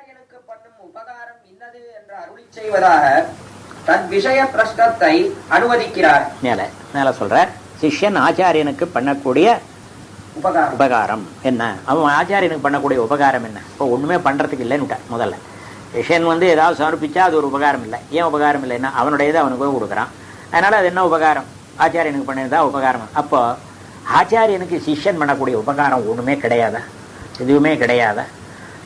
பண்ணும் உபகாரம் இன்னது என்று அருளி செய்வதாக தன் விஷய பிரஷ்னத்தை அனுமதிக்கிறார் மேல மேல சொல்றார் சிஷ்யன் ஆச்சாரியனுக்கு பண்ணக்கூடிய உபகாரம். உபகாரம் என்ன? அவன் ஆச்சாரியனுக்கு பண்ணக்கூடிய உபகாரம் என்ன? இப்போ ஒண்ணுமே பண்றதுக்கு இல்லைன்னு முதல்ல. சிஷ்யன் வந்து ஏதாவது சமர்ப்பிச்சா அது ஒரு உபகாரம் இல்லை. ஏன் உபகாரம் இல்லைன்னா அவனுடைய இதை அவனுக்கு கொடுக்குறான். அதனால அது என்ன உபகாரம்? ஆச்சாரியனுக்கு பண்ணதா உபகாரம். அப்போ ஆச்சாரியனுக்கு சிஷ்யன் பண்ணக்கூடிய உபகாரம் ஒண்ணுமே கிடையாதா? எதுவுமே கிடையாதா?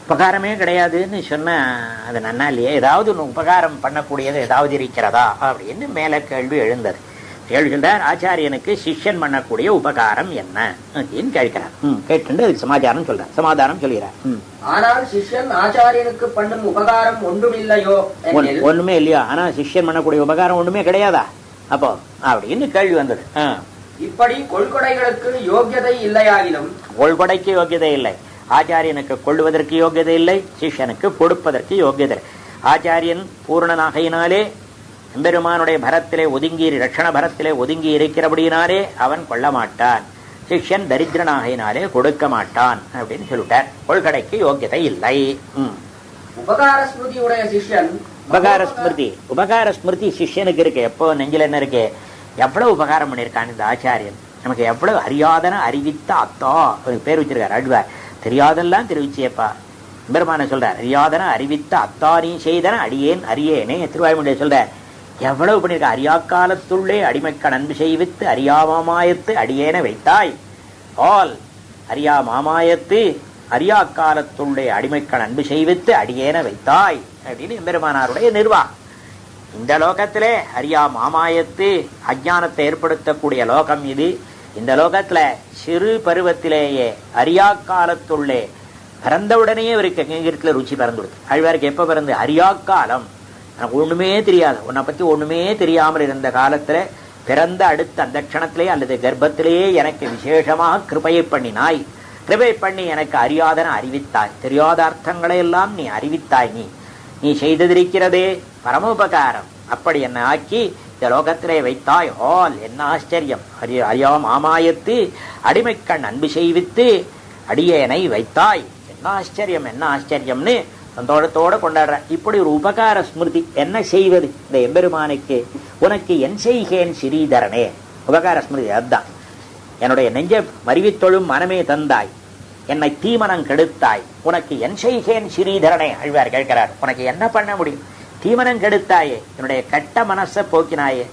உபகாரமே கிடையாதுன்னு சொன்னா அது நன்னா இல்லையே? ஏதாவது ஒன்று உபகாரம் பண்ணக்கூடியது ஏதாவது இருக்கிறதா? அப்படின்னு மேலே கேள்வி எழுந்தது. கேள்வி சொல்றார் ஆச்சாரியனுக்கு சிஷ்யன் பண்ணக்கூடிய உபகாரம் என்ன? அப்படின்னு கேட்கிறார். ம் கேட்டு அதுக்கு சமாச்சாரம் சொல்றார். சமாதானம் சொல்கிறார். ஆனால் சிஷ்யன் ஆச்சாரியனுக்கு பண்ணும் உபகாரம் ஒன்றுமில்லையோ ஒன்- எனில் ஒண்ணுமே இல்லையா? ஆனா சிஷ்யன் பண்ணக்கூடிய உபகாரம் ஒண்ணுமே கிடையாதா? அப்போ அப்படின்னு கேள்வி வந்தது. இப்படி கொள்கொடைகளுக்கு யோக்கியதை இல்லையாகிலும் கொள்கொடைக்கு யோகியதை இல்லை. ஆச்சாரியனுக்கு கொள்வதற்கு யோகியதை இல்லை சிஷ்யனுக்கு கொடுப்பதற்கு யோகியதை. ஆச்சாரியன் பூரணனாகையினாலே எம்பெருமானுடைய பரத்திலே ஒதுங்கி ரட்சண பரத்திலே ஒதுங்கி இருக்கிறபடியினாலே அவன் கொள்ள மாட்டான் சிஷ்யன் தரித்திரனாகையினாலே கொடுக்க மாட்டான் அப்படின்னு சொல்லிட்டார். கொள்கடைக்கு யோகியதை இல்லை. உபகார ஸ்மிருதி உடைய சிஷ்யன் உபகார ஸ்மிருதி உபகார ஸ்மிருதி சிஷ்யனுக்கு இருக்கு. எப்போ நெஞ்சில என்ன இருக்கு? எவ்வளவு உபகாரம் பண்ணியிருக்கான் இந்த ஆச்சாரியன்? நமக்கு எவ்வளவு அறியாதன அறிவித்த அத்தா ஒரு பேர் வச்சிருக்காரு அழ்வார். தெரியாதெல்லாம் தெரிவிச்சியப்பா. பெருமான சொல்றார் அறியாதன அறிவித்த அத்தாரியும் செய்தன அடியேன் அறியேனே திருவாய்மொழியை சொல்றார். எவ்வளவு பண்ணியிருக்க? அறியா காலத்துள்ளே அடிமைக்கண் அன்பு செய்வித்து அறியாமாயத்து அடியேன வைத்தாய். ஆல் அறியா மாமாயத்து அறியா காலத்துள்ளே அடிமைக்க அன்பு செய்வித்து அடியேன வைத்தாய் அப்படின்னு எம்பெருமானாருடைய நிர்வாகம் இந்த லோகத்திலே அறியா மாமாயத்து அஜானத்தை ஏற்படுத்தக்கூடிய லோகம் இது. இந்த லோகத்துல சிறு பருவத்திலேயே அரியா காலத்துள்ளே பிறந்தவுடனேயே இவருக்கு எங்கிருத்துல ருச்சி பிறந்துடுது. அழ்வாருக்கு எப்ப பிறந்து? அரியா காலம். எனக்கு ஒண்ணுமே தெரியாது. உன்னை பத்தி ஒண்ணுமே தெரியாமல் இருந்த காலத்துல பிறந்த அடுத்த அந்த க்ஷணத்திலே அல்லது கர்ப்பத்திலேயே எனக்கு விசேஷமாக கிருபையை பண்ணினாய். கிருபை பண்ணி எனக்கு அறியாதன அறிவித்தாய். தெரியாத அர்த்தங்களை எல்லாம் நீ அறிவித்தாய் நீ. நீ செய்ததிருக்கிறதே பரமோபகாரம். அப்படி என்ன ஆக்கி இந்த லோகத்திலே வைத்தாய். ஹால் என்ன ஆச்சரியம். அறிய அறியாம் மாமாயத்து அடிமைக்கண் அன்பு செய்வித்து அடியேனை வைத்தாய். என்ன ஆச்சரியம் என்ன ஆச்சரியம்னு சந்தோஷத்தோடு கொண்டாடுறேன் இப்படி ஒரு உபகார ஸ்மிருதி என்ன செய்வது? இந்த எம்பெருமானுக்கு உனக்கு என் செய்கேன் ஸ்ரீதரனே. உபகார ஸ்மிருதி அதுதான். என்னுடைய நெஞ்ச மறிவித்தொழும் மனமே தந்தாய். என்னை தீமனம் கெடுத்தாய். உனக்கு என் செய்கேன் ஸ்ரீதரனே. அழ்வார் கேட்கிறார். உனக்கு என்ன பண்ண முடியும்? தீமனம் கெடுத்தாயே என்னுடைய கெட்ட மனசை போக்கினாயே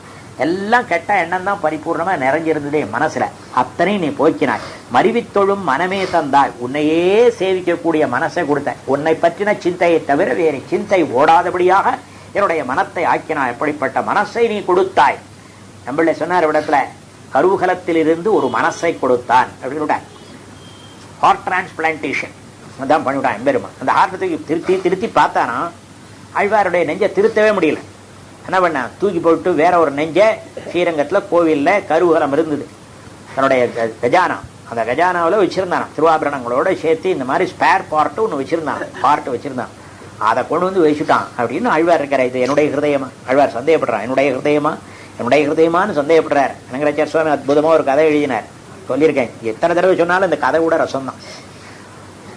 எல்லாம் கெட்ட எண்ணம் தான் பரிபூர்ணமாக நிறைஞ்சிருந்ததே மனசுல. அத்தனையும் நீ போக்கினாய். மறிவித்தொழும் மனமே தந்தாய். உன்னையே சேவிக்கக்கூடிய மனசை கொடுத்த உன்னை பற்றின சிந்தையை தவிர வேறு சிந்தை ஓடாதபடியாக என்னுடைய மனத்தை ஆக்கினாய். எப்படிப்பட்ட மனசை நீ கொடுத்தாய். நம்மள சொன்னார் இடத்துல கருவுகலத்திலிருந்து ஒரு மனசை கொடுத்தான் அப்படின்னு ஹார்ட் டிரான்ஸ்பிளான்டேஷன் அதான் பண்ணிவிட்டான் எம்பெருமான். அந்த ஹார்ட்டை திருத்தி திருத்தி பார்த்தானா? ஆழ்வாருடைய நெஞ்சை திருத்தவே முடியல. என்ன பண்ண? தூக்கி போட்டு வேற ஒரு நெஞ்சை ஸ்ரீரங்கத்தில் கோவிலில் கருவுகலம் இருந்தது. தன்னுடைய க- கஜானா. அந்த கஜானாவில் வச்சிருந்தானாம். திருவாபரணங்களோட சேர்த்து இந்த மாதிரி ஸ்பேர் பார்ட்டு ஒன்று வச்சிருந்தான் பார்ட் வச்சிருந்தான் அதை கொண்டு வந்து வச்சுட்டான் அப்படின்னு ஆழ்வார் இருக்கிற இது என்னுடைய ஹிருதயமா? ஆழ்வார் சந்தேகப்படுறான் என்னுடைய ஹிருதயமா? என்னுடைய ஹிருதயமான்னு சந்தேகப்படுறார். ரங்கராச்சார சுவாமி அற்புதமாக ஒரு கதை எழுதினார். சொல்லியிருக்கேன். எத்தனை தடவை சொன்னாலும் இந்த கதை கூட ரசம் தான்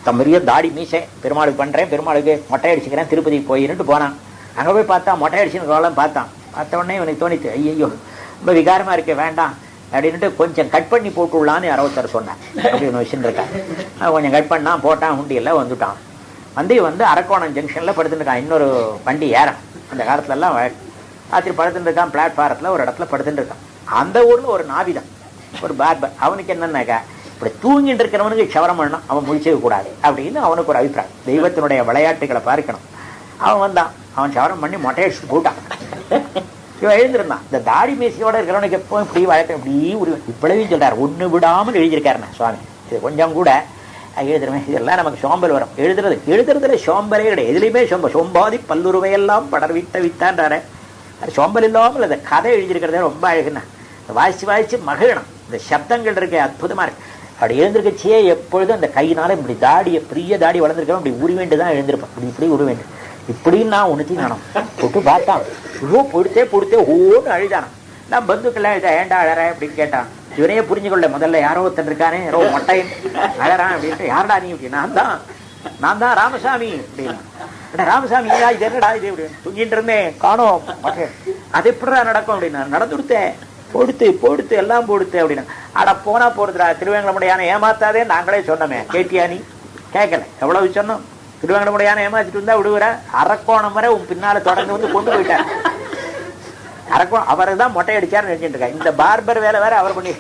தம்பரிய தாடி மீசை பெருமாளுக்கு பண்றேன் பெருமாளுக்கு மொட்டை அடிச்சுக்கிறேன் திருப்பதி போயின்னுட்டு போனான். அங்க போய் பார்த்தா மொட்டை அடிச்சுன்னு பார்த்தான். பார்த்த உடனே இவனுக்கு தோணித்து ஐயோ ரொம்ப விகாரமா இருக்க வேண்டாம். அப்படின்னுட்டு கொஞ்சம் கட் பண்ணி போட்டுடலான்னு யாரோ ஒருத்தர் சொன்னேன் அப்படின்னு வச்சுட்டு இருக்கான் அவன் கொஞ்சம் கட் பண்ணான் போட்டான் உண்டியெல்லாம் வந்துட்டான். வந்து வந்து அரக்கோணம் ஜங்ஷன்ல படுத்துட்டுருக்கான் இன்னொரு வண்டி ஏறான். அந்த காலத்துல எல்லாம் வ- ராத்திரி இருக்கான் பிளாட்ஃபாரத்தில் ஒரு இடத்துல படுத்துட்டுருக்கான் அந்த ஊர்ல ஒரு நாவிதான் ஒரு பார்பர் அவனுக்கு என்னன்னாக்கா இப்படி தூங்கிட்டு இருக்கிறவனுக்கு க்ஷவரம் பண்ணணும். அவன் முழிச்சவே கூடாது. அப்படின்னு அவனுக்கு ஒரு அபிப்பிராயம். தெய்வத்தினுடைய விளையாட்டுகளை பார்க்கணும். அவன் வந்தான். அவன் க்ஷவரம் பண்ணி மொட்டையடிச்சுட்டு போட்டான் இவன் எழுந்திருந்தான். இந்த தாடி மீசையோட இருக்கிறவனுக்கு எப்பவும் இப்படி வழக்கம் இப்படி ஒரு இப்படியும் சொல்றாரு ஒண்ணு விடாமல் எழுதியிருக்காருண்ணா சுவாமி. இது கொஞ்சம் கூட எழுதுறேன் இதெல்லாம் நமக்கு சோம்பல் வரும். எழுதுறது எழுதுறதுல சோம்பலே கிடையாது. எதுலையுமே சோம்ப சோம்பாதி பல்லுருவையெல்லாம் படர்விட்ட வித்தான்றாரு. அது சோம்பல் இல்லாமல் அந்த கதை எழுதியிருக்கிறதே ரொம்ப அழகுண்ணா. இந்த வாசிச்சு மகிழணும். இந்த சப்தங்கள் இருக்கு அற்புதமா இருக்கு. அப்படி எழுந்திருக்கச்சியே எப்பொழுதும் அந்த கையினால இப்படி தாடியை பெரிய தாடி வளர்ந்துருக்கவன் இப்படி உருவேண்டு தான் எழுந்திருப்பான். இப்படி இப்படி உருவேண்டு இப்படின்னு நான் உணர்த்தி நானும் போட்டு பார்த்தான் ஐயோ பொடுத்தே பொடுத்தே ஓன்னு அழுதானான் நான் பந்துக்கெல்லாம் எழுதா ஏன்டா அழற அப்படின்னு கேட்டான். இவனையே புரிஞ்சுக்கொள்ள முதல்ல யாரோ ஒருத்தன் இருக்கானே. யாரோ மொட்டையன். அழறான் அப்படின்ட்டு. யாரடா நீ அப்படி நான் தான். நான் தான் ராமசாமி அப்படின்னா. ராமசாமி ஏடா இது என்னடா இது அப்படின்னு. தூங்கிட்டு இருந்தேன். காணோம். அது எப்படிடா நடக்கும் அப்படின்னா நடந்து கொடுத்தேன். போடுத்து போடுத்து எல்லாம் போடுத்து அப்படின்னா. அட போனா போடுறதுடா திருவேங்கடமுடையான ஏமாத்தாதே நாங்களே சொன்னோமே. கேட்டியா நீ? கேட்கல எவ்வளவு சொன்னோம்? திருவேங்கடமுடையான ஏமாத்திட்டு இருந்தா விடுவிற அரக்கோணம் வரை உன் பின்னால தொடர்ந்து வந்து கொண்டு போயிட்டார். அரக்கோணம் அவரை தான் மொட்டை அடிச்சாருன்னு நினைச்சிட்டு இருக்கேன். இந்த பார்பர் வேலை வேற அவர் பண்ணி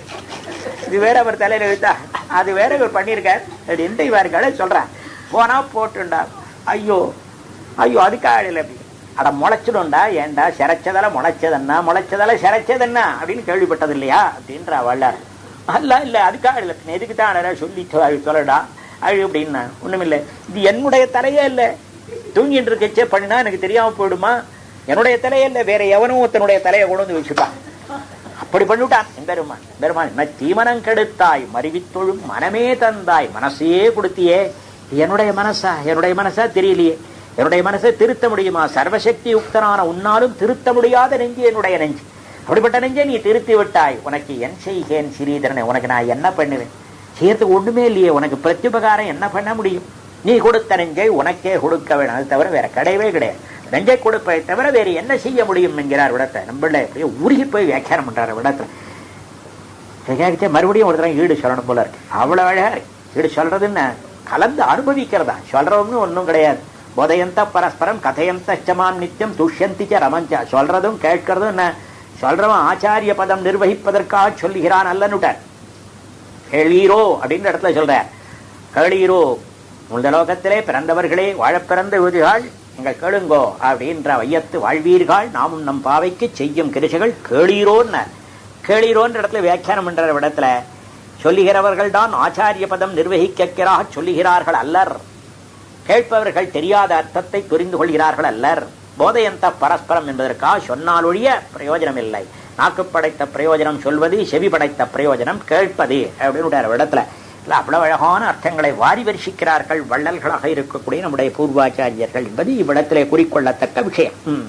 இது வேற அவர் தலையில எழுத்தா அது வேற இவர் பண்ணியிருக்கார். அப்படி எந்த இவர்களே சொல்றேன். போனா போட்டுண்டா. ஐயோ ஐயோ அதுக்காக இல்லை அப்படி. அதை முளைச்சிடும்டா ஏன்டா சிரைச்சதல முளைச்சதென்னா முளைச்சதால சிரைச்சதென்னா அப்படின்னு கேள்விப்பட்டது இல்லையா அப்படின்ற வள்ளார் அல்ல இல்ல அதுக்காக இல்லை. எதுக்கு தான் சொல்லி சொல்லடா? அழு அப்படின்னா ஒண்ணுமில்லை. இது என்னுடைய தலையே இல்லை. தூங்கிட்டு இருக்கச்சே பண்ணினா எனக்கு தெரியாம போயிடுமா? என்னுடைய தலையே இல்லை. வேற எவனும் ஒருத்தனுடைய தலையை கொண்டு வந்து வச்சுப்பான் அப்படி பண்ணிவிட்டான் பெருமான் பெருமான் என்ன தீமனம் கெடுத்தாய் மறிவித்தொழும் மனமே தந்தாய் மனசையே கொடுத்தியே. என்னுடைய மனசா? என்னுடைய மனசா? தெரியலையே. என்னுடைய மனசை திருத்த முடியுமா? சர்வசக்தி யுக்தனான உன்னாலும் திருத்த முடியாத நெஞ்சு என்னுடைய நெஞ்சு. அப்படிப்பட்ட நெஞ்சை நீ திருத்தி விட்டாய். உனக்கு என் செய்கேன் சிறீதரனை உனக்கு நான் என்ன பண்ணுவேன்? செய்யறதுக்கு ஒண்ணுமே இல்லையே உனக்கு பிரத்யுபகாரம் என்ன பண்ண முடியும்? நீ கொடுத்த நெஞ்சை உனக்கே கொடுக்க வேணும். அது தவிர வேற கிடையவே கிடையாது. நெஞ்சை கொடுப்பதை தவிர வேறு என்ன செய்ய முடியும் என்கிறார் விடத்தை. நம்மள அப்படியே உருகி போய் வியாக்கியானம் பண்றாரு விடத்துல மறுபடியும் ஒரு தடவை ஈடு சொல்லணும் போல இருக்கு. அவ்வளவு அழகா இருக்கு. ஈடு சொல்றதுன்னு கலந்து அனுபவிக்கிறதா? சொல்றதுன்னு ஒன்றும் கிடையாது. போதையந்த பரஸ்பரம் கதையந்த சமாம் நித்தியம் துஷ்யந்திச்ச ரமஞ்ச சொல்றதும் கேட்கறதும் என்ன? சொல்றவன் ஆச்சாரிய பதம் நிர்வகிப்பதற்காக சொல்லுகிறான் அல்லன்னுட்டார் கேளீரோ அப்படின்ற இடத்துல சொல்றார் கேளீரோ இந்த லோகத்திலே பிறந்தவர்களே வாழப்பிறந்த விதிகள் நீங்கள் கேளுங்கோ அப்படின்ற வையத்து வாழ்வீர்கள்। நாமும் நம் பாவைக்கு செய்யும் கிருஷிகள் கேளீரோன்னு கேளீரோன்ற இடத்துல வியாக்கியானம் பண்ற இடத்துல சொல்லுகிறவர்கள் தான் ஆச்சாரிய பதம் நிர்வகிக்கிறாக சொல்லுகிறார்கள் அல்லர்। கேட்பவர்கள் தெரியாத அர்த்தத்தை புரிந்து கொள்கிறார்கள் அல்லர் போதையந்த பரஸ்பரம் என்பதற்காக சொன்னால் ஒழிய பிரயோஜனம் இல்லை நாக்கு படைத்த பிரயோஜனம் சொல்வது செவி படைத்த பிரயோஜனம் கேட்பது அப்படின்னு இடத்துல. இல்லை அவ்வளவு அழகான அர்த்தங்களை வாரி வரிசிக்கிறார்கள் வள்ளல்களாக இருக்கக்கூடிய நம்முடைய பூர்வாச்சாரியர்கள் என்பது இவ்விடத்திலே குறிக்கொள்ளத்தக்க விஷயம். ம்.